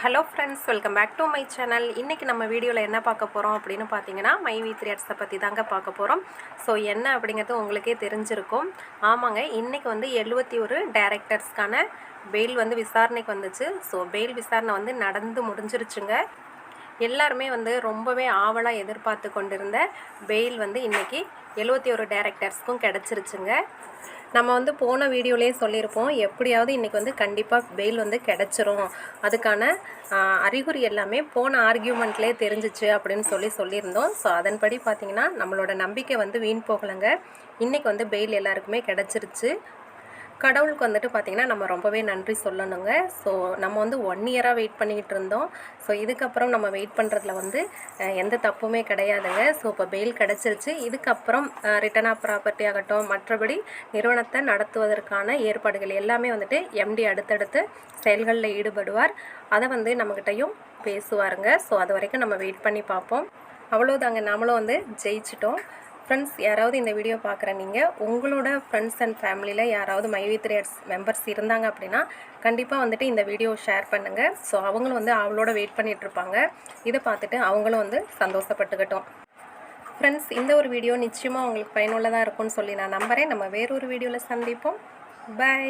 Hello friends welcome back to my channel இன்றைக்கி நம்ம வீடியோவில் என்ன பார்க்க போகிறோம் அப்படின்னு பார்த்தீங்கன்னா மை வி த்ரீ அட்ஸை பற்றி தாங்க பார்க்க போகிறோம் ஸோ என்ன அப்படிங்கிறது உங்களுக்கே தெரிஞ்சிருக்கும். ஆமாங்க இன்றைக்கி வந்து எழுபத்தி ஒரு டேரக்டர்ஸ்க்கான பெயில் வந்து விசாரணைக்கு வந்துச்சு. ஸோ பெயில் விசாரணை வந்து நடந்து முடிஞ்சிருச்சுங்க. எல்லாருமே வந்து ரொம்பவே ஆவலாக எதிர்பார்த்து கொண்டிருந்த பெயில் வந்து இன்றைக்கி எழுபத்தி ஒரு டேரக்டர்ஸ்க்கும் கிடச்சிருச்சுங்க. நம்ம வந்து போன வீடியோலேயே சொல்லியிருப்போம் எப்படியாவது இன்றைக்கி வந்து கண்டிப்பாக பெயில் வந்து கிடச்சிரும். அதுக்கான அறிகுறி எல்லாமே போன ஆர்கியூமெண்ட்லேயே தெரிஞ்சிச்சு அப்படின்னு சொல்லி சொல்லியிருந்தோம். ஸோ அதன்படி பார்த்திங்கன்னா நம்மளோட நம்பிக்கை வந்து வீண் போகலைங்க. இன்றைக்கி வந்து பெயில் எல்லாருக்குமே கிடச்சிருச்சு. கடவுளுக்கு வந்துட்டு பார்த்திங்கன்னா நம்ம ரொம்பவே நன்றி சொல்லணுங்க. ஸோ நம்ம வந்து ஒன் இயராக வெயிட் பண்ணிக்கிட்டு இருந்தோம். ஸோ இதுக்கப்புறம் நம்ம வெயிட் பண்ணுறதுல வந்து எந்த தப்புமே கிடையாதுங்க. ஸோ இப்போ பெயில் கிடச்சிருச்சு. இதுக்கப்புறம் ரிட்டர்ன் ஆஃப் ப்ராப்பர்ட்டி ஆகட்டும் மற்றபடி நிறுவனத்தை நடத்துவதற்கான ஏற்பாடுகள் எல்லாமே வந்துட்டு எம்டி அடுத்தடுத்து செயல்களில் ஈடுபடுவார். அதை வந்து நம்மக்கிட்டையும் பேசுவாருங்க. ஸோ அது வரைக்கும் நம்ம வெயிட் பண்ணி பார்ப்போம். அவ்வளோதாங்க நாமளும் வந்து ஜெயிச்சிட்டோம். ஃப்ரெண்ட்ஸ் யாராவது இந்த வீடியோ பார்க்குற நீங்கள் உங்களோட ஃப்ரெண்ட்ஸ் அண்ட் ஃபேமிலியில் யாராவது மைவி த்ரேட்ஸ் மெம்பர்ஸ் இருந்தாங்க அப்படின்னா கண்டிப்பாக வந்துட்டு இந்த வீடியோ ஷேர் பண்ணுங்கள் ஸோ அவங்களும் வந்து அவளோட வெயிட் பண்ணிகிட்ருப்பாங்க இதை பார்த்துட்டு அவங்களும் வந்து சந்தோஷப்பட்டுக்கட்டும். ஃப்ரெண்ட்ஸ் இந்த ஒரு வீடியோ நிச்சயமாக உங்களுக்கு பயனுள்ளதாக இருக்கும்னு சொல்லி நான் நம்புகிறேன் நம்ம வேறொரு வீடியோவில் சந்திப்போம். பை